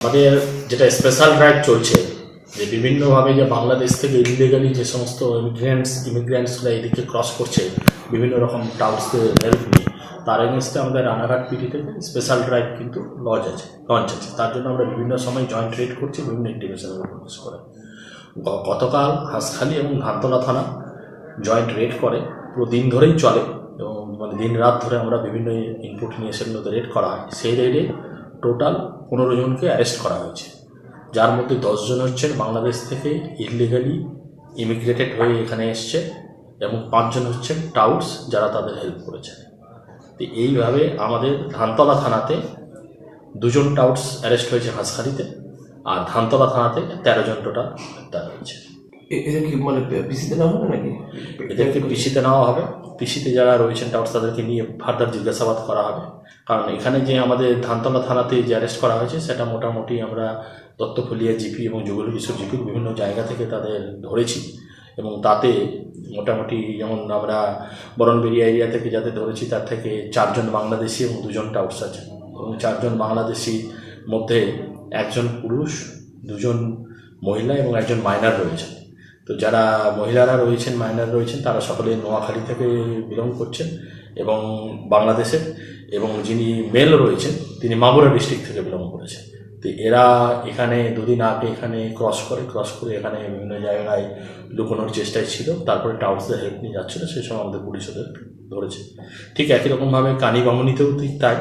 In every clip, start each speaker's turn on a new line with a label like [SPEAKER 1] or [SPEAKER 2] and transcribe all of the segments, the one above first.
[SPEAKER 1] আমাদের যেটা special drive চলছে, যে বিভিন্নভাবে যে বাংলাদেশ থেকে ইলিগালি যে সমস্ত ইমিগ্রেন্টস ইমিগ্রেন্টসরা এদিকে ক্রস করছে, বিভিন্ন রকম টাউন্সদের হেল্প নিয়ে, তার এগেনস্টে আমাদের রানাঘাট পিটি থেকে স্পেশাল ড্রাইভ কিন্তু লজ আছে লঞ্চ আছে। তার জন্য আমরা বিভিন্ন সময় জয়েন্ট রেড করছি, বিভিন্ন ইন্টিগ্রেশনের উপর করে। গতকাল হাঁসখালি এবং ধানতলা থানা জয়েন্ট রেড করে পুরো দিন ধরেই চলে এবং মানে দিন রাত ধরে আমরা বিভিন্ন ইনপুট নিয়ে সেগুলোতে রেড করা হয়। সেই রেডে টোটাল পনেরো জনকে অ্যারেস্ট করা হয়েছে। যার মধ্যে দশজন হচ্ছেন বাংলাদেশ থেকে ইলিগালি ইমিগ্রেটেড হয়ে এখানে এসছে এবং পাঁচজন হচ্ছেন টাউটস যারা তাদের হেল্প করেছে তো এইভাবে আমাদের ধানতলা থানাতে দুজন টাউটস অ্যারেস্ট হয়েছে হাঁসখালিতে আর ধানতলা থানাতে তেরো জন টোটাল গ্রেপ্তার হয়েছে।
[SPEAKER 2] এটা কি মানে পিসিতে না হবে নাকি?
[SPEAKER 1] এদেরকে পিসিতে নেওয়া হবে। পিসিতে যারা রয়েছেন টাউটস তাদেরকে নিয়ে ফার্দার জিজ্ঞাসাবাদ করা হবে। কারণ এখানে যে আমাদের ধানতলা থানাতে যে অ্যারেস্ট করা হয়েছে, সেটা মোটামুটি আমরা দত্তফুলিয়া জিপি এবং যুগল বিশ্ব জিপির বিভিন্ন জায়গা থেকে তাদের ধরেছি। এবং তাতে মোটামুটি যেমন আমরা বরণবেরিয়া এরিয়া থেকে যাতে ধরেছি, তার থেকে চারজন বাংলাদেশি এবং দুজন টাউটস আছে এবং চারজন বাংলাদেশি মধ্যে একজন পুরুষ, দুজন মহিলা এবং একজন মাইনার রয়েছে তো যারা মহিলারা রয়েছেন মাইনার রয়েছেন, তারা সকলে নোয়াখালী থেকে বিলং করছেন এবং বাংলাদেশের এবং যিনি মেল রয়েছেন, তিনি মাগুরা ডিস্ট্রিক্ট থেকে বিলং করেছেন। তো এরা এখানে দুদিন আগে এখানে ক্রস করে ক্রস করে এখানে বিভিন্ন জায়গায় লুকোনোর চেষ্টায় ছিল। তারপরে টাউন্সদের হেল্প নিয়ে যাচ্ছিল, সেই সময় আমাদের পুলিশ ওদের ধরেছে। ঠিক একই রকমভাবে কানি বামুনিতেও ঠিক তাই।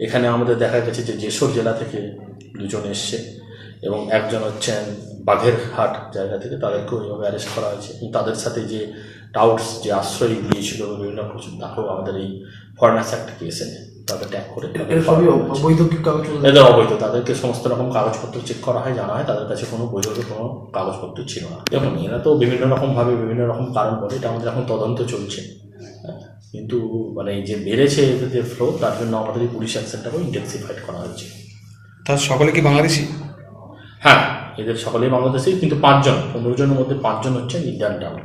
[SPEAKER 1] এখানে আমাদের দেখা গেছে যে যেসব জেলা থেকে দুজন এসছে। এবং একজন হচ্ছেন বাঘেরহাট জায়গা থেকে তাদেরকেও এইভাবে অ্যারেস্ট করা হয়েছে। এবং তাদের সাথে যে টাউটস যে আশ্রয় দিয়েছিল বিভিন্ন কিছু তাকেও আমাদের এই ফরেনার্স অ্যাক্ট কেসে তাদের ট্যাগ করে এদের অবৈধ। তাদেরকে সমস্ত রকম কাগজপত্র চেক করা হয় জানা হয় তাদের কাছে কোনো বৈধ কোনো কাগজপত্র ছিল না। দেখুন এরা তো বিভিন্ন রকমভাবে বিভিন্ন রকম কারণ বলে এটা আমাদের এখন তদন্ত চলছে। হ্যাঁ, কিন্তু মানে এই যে বেড়েছে এদের যে ফ্লো তার জন্য আমাদের এই পুলিশ অ্যাকশনটাকেও ইন্টেন্সিফাইড করা হয়েছে।
[SPEAKER 3] তার সকলে কি বাংলাদেশি?
[SPEAKER 1] হ্যাঁ এদের সকলেই বাংলাদেশি কিন্তু পাঁচজন পনেরো জনের মধ্যে পাঁচজন হচ্ছে ইন্ডিয়ান ডাউট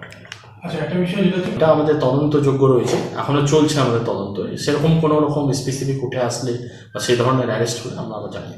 [SPEAKER 4] আচ্ছা একটা বিষয় যেটা
[SPEAKER 1] এটা আমাদের তদন্তযোগ্য রয়েছে। এখনও চলছে আমাদের তদন্ত। সেরকম কোনো রকম স্পেসিফিক উঠে আসলে বা সেই ধরনের অ্যারেস্ট হলে আমরা আবার জানি।